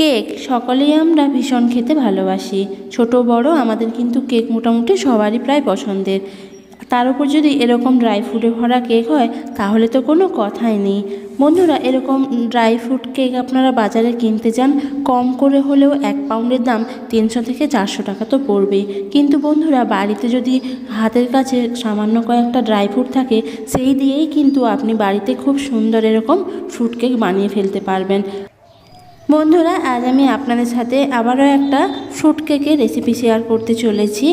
Cake, সকলেই আমরা ভীষণ খেতে ভালোবাসি। ছোট, বড়, আমাদের কিন্তু কেক মোটামুটি সবারই প্রায় পছন্দের। তার উপর যদি এরকম ড্রাই ফ্রুটে ভরা কেক হয়, তাহলে তো কোনো কথাই নেই। বন্ধুরা, এরকম ড্রাই ফ্রুট কেক আপনারা বাজারে কিনতে যান, কম করে হলেও এক পাউন্ডের দাম তিনশো থেকে চারশো টাকা তো পড়বেই। কিন্তু বন্ধুরা, বাড়িতে যদি হাতের কাছে সামান্য কয়েকটা ড্রাই ফ্রুট থাকে, সেই দিয়েই কিন্তু আপনি বাড়িতে খুব সুন্দর এরকম ফ্রুট কেক বানিয়ে ফেলতে পারবেন। বন্ধুরা, আজ আমি আপনাদের সাথে আবারও একটা ফ্রুট কেকের রেসিপি শেয়ার করতে চলেছি।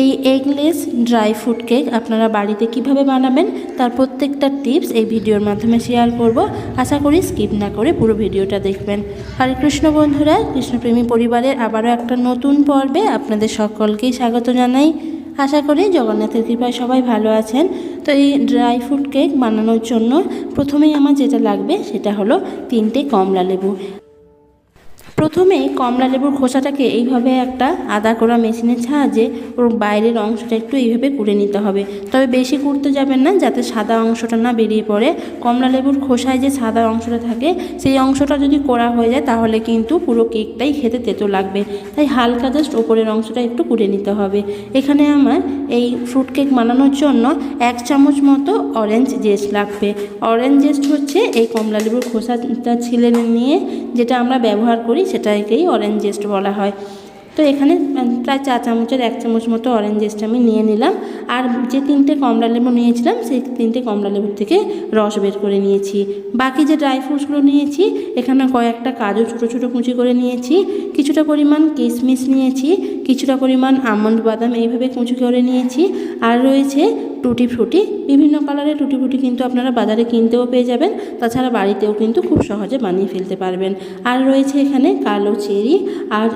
এই এগলেস ড্রাই ফ্রুট কেক আপনারা বাড়িতে কীভাবে বানাবেন তার প্রত্যেকটা টিপস এই ভিডিওর মাধ্যমে শেয়ার করব। আশা করি স্কিপ না করে পুরো ভিডিওটা দেখবেন। হরে কৃষ্ণ বন্ধুরা, কৃষ্ণপ্রেমী পরিবারের আবারও একটা নতুন পর্বে আপনাদের সকলকেই স্বাগত জানাই। আশা করি জগন্নাথের কৃপায় সবাই ভালো আছেন। তো এই ড্রাই ফ্রুট কেক বানানোর জন্য প্রথমেই আমার যেটা লাগবে সেটা হলো তিনটে কমলা লেবু। প্রথমে কমলা লেবুর খোসাটাকে এইভাবে একটা আদা করা মেশিনের সাহায্যে ওর বাইরের অংশটা একটু এইভাবে কুড়ে নিতে হবে। তবে বেশি কুড়তে যাবেন না, যাতে সাদা অংশটা না বেরিয়ে পড়ে। কমলা লেবুর খোসায় যে সাদা অংশটা থাকে, সেই অংশটা যদি কোড়া হয়ে যায়, তাহলে কিন্তু পুরো কেকটাই খেতে তেতো লাগবে। তাই হালকা জাস্ট ওপরের অংশটা একটু কুড়ে নিতে হবে। এখানে আমার এই ফ্রুট কেক বানানোর জন্য এক চামচ মতো অরেঞ্জ জেস্ট লাগবে। অরেঞ্জ জেস্ট হচ্ছে এই কমলা লেবুর খোসাটা ছিলে নিয়ে, যেটা আমরা ব্যবহার করি সেটাকেই অরেঞ্জ জেস্ট বলা হয়। তো এখানে প্রায় চা চামচের এক চামচ মতো অরেঞ্জ জেস্ট আমি নিয়ে নিলাম। আর যে তিনটে কমলা লেবু নিয়েছিলাম, সেই তিনটে কমলা লেবুর থেকে রস বের করে নিয়েছি। বাকি যে ড্রাই ফ্রুটসগুলো নিয়েছি, এখানে কয়েকটা কাজু ছোটো ছোটো কুচি করে নিয়েছি, কিছুটা পরিমাণ কিশমিশ নিয়েছি, কিছুটা পরিমাণ আমন্ড বাদাম এইভাবে কুচি করে নিয়েছি। আর রয়েছে টুটি ফ্রুটি, বিভিন্ন কালারের টুটি ফ্রুটি কিন্তু আপনারা বাজারে কিনতেও পেয়ে যাবেন। তাছাড়া বাড়িতেও কিন্তু খুব সহজে বানিয়ে ফেলতে পারবেন। আর রয়েছে এখানে কালো চেরি, আর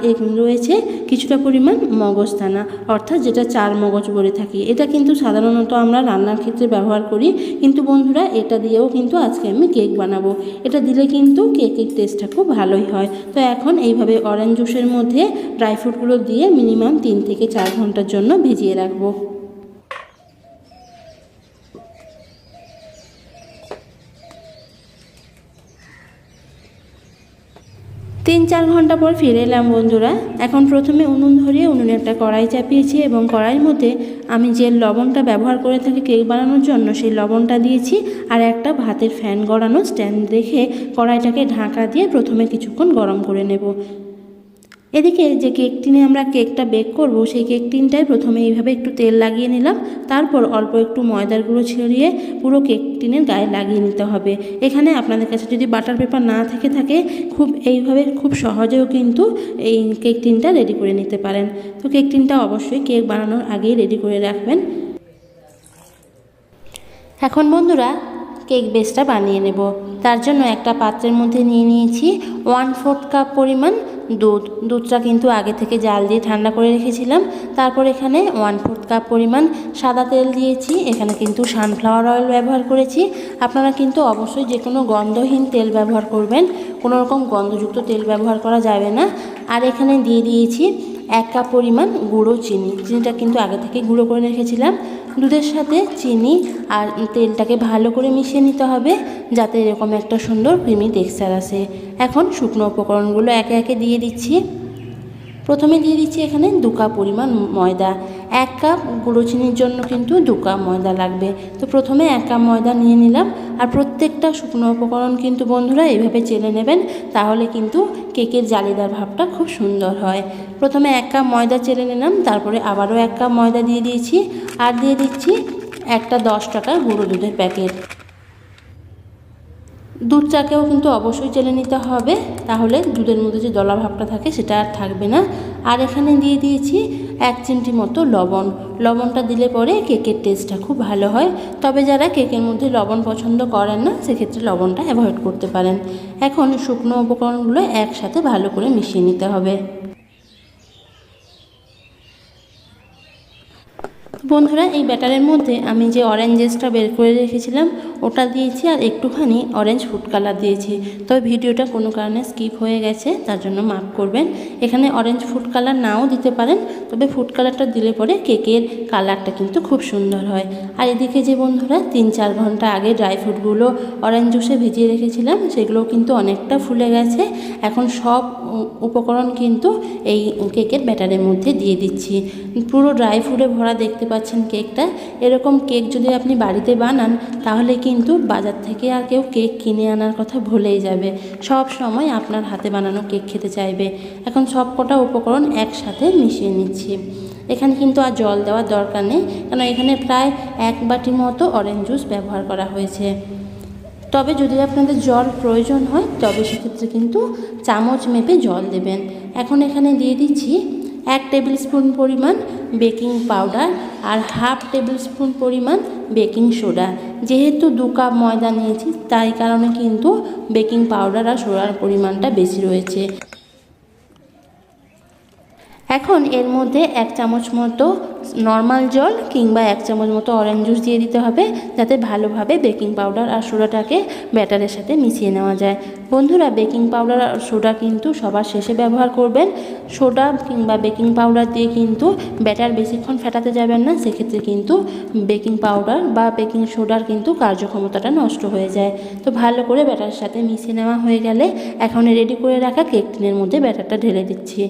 রয়েছে কিছুটা পরিমাণ মগজদানা অর্থাৎ যেটা চার মগজ বলে থাকি। এটা কিন্তু সাধারণত আমরা রান্নার ক্ষেত্রে ব্যবহার করি। কিন্তু বন্ধুরা, এটা দিয়েও কিন্তু আজকে আমি কেক বানাবো। এটা দিলে কিন্তু কেকের টেস্টটা খুব ভালোই হয়। তো এখন এইভাবে অরেঞ্জ জুসের মধ্যে ড্রাই ফ্রুটগুলো দিয়ে মিনিমাম তিন থেকে চার ঘণ্টার জন্য ভিজিয়ে রাখব। তিন চার ঘণ্টা পর ফিরে এলাম বন্ধুরা। এখন প্রথমে উনুন ধরিয়ে উনুনে একটা কড়াই চাপিয়েছি এবং কড়াইয়ের মধ্যে আমি যে লবণটা ব্যবহার করে থাকি কেক বানানোর জন্য, সেই লবণটা দিয়েছি আর একটা ভাতের ফ্যান গড়ানো স্ট্যান্ড রেখে কড়াইটাকে ঢাকা দিয়ে প্রথমে কিছুক্ষণ গরম করে নেব। এদিকে যে কেক টিনে আমরা কেকটা বেক করব, সেই কেক টিনটায় প্রথমে এইভাবে একটু তেল লাগিয়ে নিলাম। তারপর অল্প একটু ময়দার গুঁড়ো ছড়িয়ে পুরো কেক টিনের গায়ে লাগিয়ে নিতে হবে। এখানে আপনাদের কাছে যদি বাটার পেপার না থেকে থাকে, খুব এইভাবে খুব সহজেও কিন্তু এই কেক টিনটা রেডি করে নিতে পারেন। তো কেক টিনটা অবশ্যই কেক বানানোর আগেই রেডি করে রাখবেন। এখন বন্ধুরা কেক বেসটা বানিয়ে নেব। তার জন্য একটা পাত্রের মধ্যে নিয়ে নিয়েছি ওয়ান ফোর্থ কাপ পরিমাণ দুধ, দুধটা কিন্তু আগে থেকে জাল দিয়ে ঠান্ডা করে রেখেছিলাম। তারপর এখানে ওয়ান ফোর্থ কাপ পরিমাণ সাদা তেল দিয়েছি। এখানে কিন্তু সানফ্লাওয়ার অয়েল ব্যবহার করেছি। আপনারা কিন্তু অবশ্যই যে কোনো গন্ধহীন তেল ব্যবহার করবেন। কোনো রকম গন্ধযুক্ত তেল ব্যবহার করা যাবে না। আর এখানে দিয়ে দিয়েছি এক কাপ পরিমাণ গুঁড়ো চিনি। চিনিটা কিন্তু আগে থেকে গুঁড়ো করে রেখেছিলাম। দুধের সাথে চিনি আর তেলটাকে ভালো করে মিশিয়ে নিতে হবে, যাতে এরকম একটা সুন্দর ক্রিমি টেক্সচার আসে। এখন শুকনো উপকরণগুলো একে একে দিয়ে দিচ্ছি। প্রথমে দিয়ে দিচ্ছি এখানে দু কাপ পরিমাণ ময়দা। এক কাপ গুঁড়ো চিনির জন্য কিন্তু দু কাপ ময়দা লাগবে। তো প্রথমে এক কাপ ময়দা নিয়ে নিলাম। আর প্রত্যেকটা শুকনো উপকরণ কিন্তু বন্ধুরা এইভাবে চেলে নেবেন, তাহলে কিন্তু কেকের জালিদার ভাবটা খুব সুন্দর হয়। প্রথমে এক কাপ ময়দা চেলে নিলাম, তারপরে আবারও এক কাপ ময়দা দিয়ে দিয়েছি। আর দিয়ে দিচ্ছি একটা দশ টাকার গুঁড়ো দুধের প্যাকেট। দুধ চাকেও কিন্তু অবশ্যই চেলে নিতে হবে। তাহলে দুধের মধ্যে যে দলা ভাবটা থাকে সেটা আর থাকবে না। আর এখানে দিয়ে দিয়েছি এক চিমটি মতো লবণ। লবণটা দিলে পরে কেকের টেস্টটা খুব ভালো হয়। তবে যারা কেকের মধ্যে লবণ পছন্দ করেন না, সেক্ষেত্রে লবণটা অ্যাভয়েড করতে পারেন। এখন শুকনো উপকরণগুলো একসাথে ভালো করে মিশিয়ে নিতে হবে। বন্ধুরা, এই ব্যাটারের মধ্যে আমি যে অরেঞ্জ জেসটা বের করে রেখেছিলাম, ওটা দিয়েছি আর একটুখানি অরেঞ্জ ফুড কালার দিয়েছি। তবে ভিডিওটা কোনো কারণে স্কিপ হয়ে গেছে, তার জন্য মাফ করবেন। এখানে অরেঞ্জ ফুড কালার নাও দিতে পারেন, তবে ফুড কালারটা দিলে পরে কেকের কালারটা কিন্তু খুব সুন্দর হয়। আর এদিকে যে বন্ধুরা, তিন চার ঘণ্টা আগে ড্রাই ফ্রুটগুলো অরেঞ্জ জুসে ভিজিয়ে রেখেছিলাম সেগুলো কিন্তু অনেকটা ফুলে গেছে। এখন সব উপকরণ কিন্তু এই কেকের ব্যাটারের মধ্যে দিয়ে দিচ্ছি। পুরো ড্রাই ফ্রুটে ভরা দেখতে পাচ্ছেন কেকটা। এরকম কেক যদি আপনি বাড়িতে বানান, তাহলে কিন্তু বাজার থেকে আর কেউ কেক কিনে আনার কথা ভুলেই যাবে। সব সময় আপনার হাতে বানানো কেক খেতে চাইবে। এখন সব কটা উপকরণ একসাথে মিশিয়ে নিচ্ছি। এখানে কিন্তু আর জল দেওয়ার দরকার নেই কারণ এখানে প্রায় এক বাটি মতো অরেঞ্জ জুস ব্যবহার করা হয়েছে। তবে যদি আপনাদের জল প্রয়োজন হয়, তবে সেক্ষেত্রে কিন্তু চামচ মেপে জল দেবেন। এখন এখানে দিয়ে দিচ্ছি এক টেবিল স্পুন পরিমাণ বেকিং পাউডার আর হাফ টেবিল স্পুন পরিমাণ বেকিং সোডা। যেহেতু দু কাপ ময়দা নিয়েছি, তাই কারণে কিন্তু বেকিং পাউডার আর সোডার পরিমাণটা বেশি রয়েছে। এখন এর মধ্যে এক চামচ মতো নর্মাল জল কিংবা এক চামচ মতো অরেঞ্জ জুস দিয়ে দিতে হবে, যাতে ভালোভাবে বেকিং পাউডার আর সোডাটাকে ব্যাটারের সাথে মিশিয়ে নেওয়া যায়। বন্ধুরা বেকিং পাউডার আর সোডা কিন্তু সবার শেষে ব্যবহার করবেন। সোডা কিংবা বেকিং পাউডার দিয়ে কিন্তু ব্যাটার বেশিক্ষণ ফেটাতে যাবেন না, সেক্ষেত্রে কিন্তু বেকিং পাউডার বা বেকিং সোডার কিন্তু কার্যক্ষমতাটা নষ্ট হয়ে যায়। তো ভালো করে ব্যাটারের সাথে মিশিয়ে নেওয়া হয়ে গেলে এখন রেডি করে রাখা কেক টিনের মধ্যে ব্যাটারটা ঢেলে দিচ্ছি।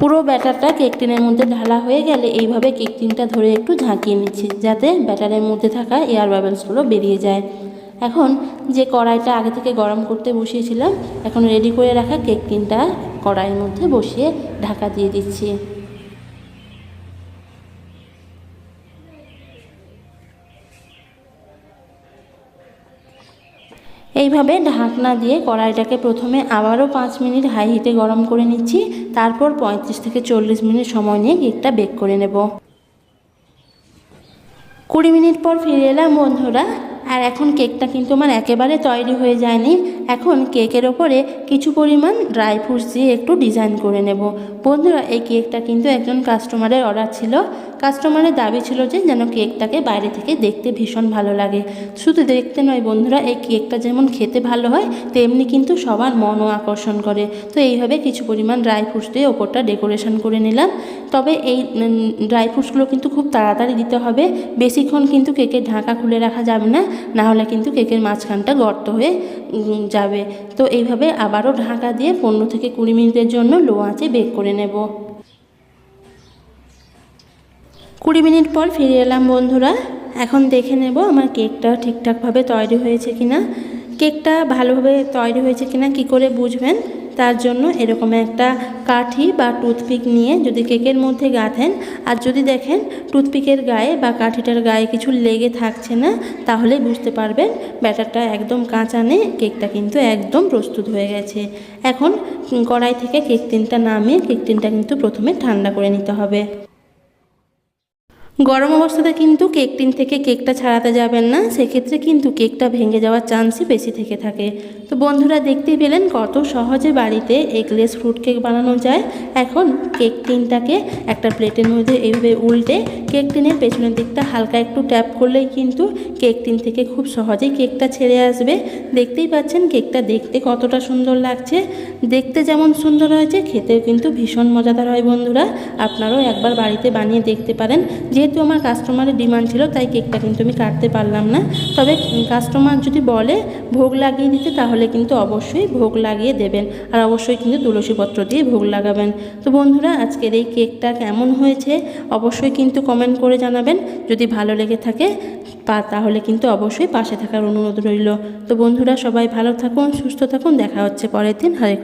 পুরো ব্যাটারটা কেক টিনের মধ্যে ঢালা হয়ে গেলে এইভাবে কেক টিনটা ধরে একটু ঝাঁকিয়ে নিচ্ছি, যাতে ব্যাটারের মধ্যে থাকা এয়ার বাবেলসগুলো বেরিয়ে যায়। এখন যে কড়াইটা আগে থেকে গরম করতে বসিয়েছিলাম, এখন রেডি করে রাখা কেক টিনটা কড়াইয়ের মধ্যে বসিয়ে ঢাকা দিয়ে দিচ্ছি। এইভাবে ঢাকনা দিয়ে কড়াইটাকে প্রথমে আবারও পাঁচ মিনিট হাই হিটে গরম করে নিচ্ছি, তারপর পঁয়ত্রিশ থেকে চল্লিশ মিনিট সময় নিয়ে কেকটা বেক করে নেব। কুড়ি মিনিট পর ফিরে এলাম বন্ধুরা, আর এখন কেকটা কিন্তু আমার একেবারে তৈরি হয়ে যায়নি। এখন কেকের ওপরে কিছু পরিমাণ ড্রাই ফ্রুটস দিয়ে একটু ডিজাইন করে নেব। বন্ধুরা এই কেকটা কিন্তু একজন কাস্টমারের অর্ডার ছিল। কাস্টমারের দাবি ছিল যে যেন কেকটাকে বাইরে থেকে দেখতে ভীষণ ভালো লাগে। শুধু দেখতে নয় বন্ধুরা এই কেকটা যেমন খেতে ভালো হয় তেমনি কিন্তু সবার মনও আকর্ষণ করে। তো এইভাবে কিছু পরিমাণ ড্রাই ফ্রুটস দিয়ে ওপরটা ডেকোরেশন করে নিলাম। তবে এই ড্রাই ফ্রুটসগুলো কিন্তু খুব তাড়াতাড়ি দিতে হবে। বেশিক্ষণ কিন্তু কেকের ঢাকা খুলে রাখা যাবে না নাহলে কিন্তু কেকের মাঝখানটা গর্ত হয়ে উম, যাবে। তো এইভাবে আবারও ঢাকা দিয়ে পনেরো থেকে কুড়ি মিনিটের জন্য লো আঁচে বেক করে নেব। কুড়ি মিনিট পর ফিরে এলাম বন্ধুরা। এখন দেখে নেব আমার কেকটা ঠিকঠাকভাবে তৈরি হয়েছে কিনা। কেকটা ভালোভাবে তৈরি হয়েছে কিনা, কি করে বুঝবেন? তার জন্য এরকম একটা কাঠি বা টুথপিক নিয়ে যদি কেকের মধ্যে গাঁথেন, আর যদি দেখেন টুথপিকের গায়ে বা কাঠিটার গায়ে কিছু লেগে থাকছে না, তাহলে বুঝতে পারবেন ব্যাটারটা একদম কাঁচা নেই, কেকটা কিন্তু একদম প্রস্তুত হয়ে গেছে। এখন কড়াই থেকে কেক টিনটা নামিয়ে, কেক টিনটা কিন্তু প্রথমে ঠান্ডা করে নিতে হবে। গরম অবস্থাতে কিন্তু কেক টিন থেকে কেকটা ছাড়াতে যাবেন না, সেক্ষেত্রে কিন্তু কেকটা ভেঙে যাওয়ার চান্সই বেশি থেকে থাকে। তো বন্ধুরা দেখতেই পেলেন কত সহজে বাড়িতে এগলেস ফ্রুট কেক বানানো যায়। এখন কেক টিনটাকে একটা প্লেটের মধ্যে এইভাবে উল্টে কেক টিনের পেছনের দিকটা হালকা একটু ট্যাপ করলেই কিন্তু কেক টিন থেকে খুব সহজেই কেকটা ছেড়ে আসবে। দেখতেই পাচ্ছেন কেকটা দেখতে কতটা সুন্দর লাগছে। দেখতে যেমন সুন্দর হয়েছে, খেতেও কিন্তু ভীষণ মজাদার হয় বন্ধুরা। আপনারাও একবার বাড়িতে বানিয়ে দেখতে পারেন। যেহেতু আমার কাস্টমারের ডিমান্ড ছিল, তাই কেকটা কিন্তু আমি কাটতে পারলাম না। তবে কাস্টমার যদি বলে ভোগ লাগিয়ে দিতে, তাহলে কিন্তু অবশ্যই ভোগ লাগিয়ে দেবেন। আর অবশ্যই কিন্তু তুলসী পত্র দিয়ে ভোগ লাগাবেন। তো বন্ধুরা, আজকের এই কেকটা কেমন হয়েছে? অবশ্যই কিন্তু কমেন্ট করে জানাবেন। যদি ভালো লেগে থাকে তাহলে কিন্তু অবশ্যই পাশে থাকার অনুরোধ রইল। তো বন্ধুরা, সবাই ভালো থাকুন, সুস্থ থাকুন। দেখা হচ্ছে পরের দিন। হরে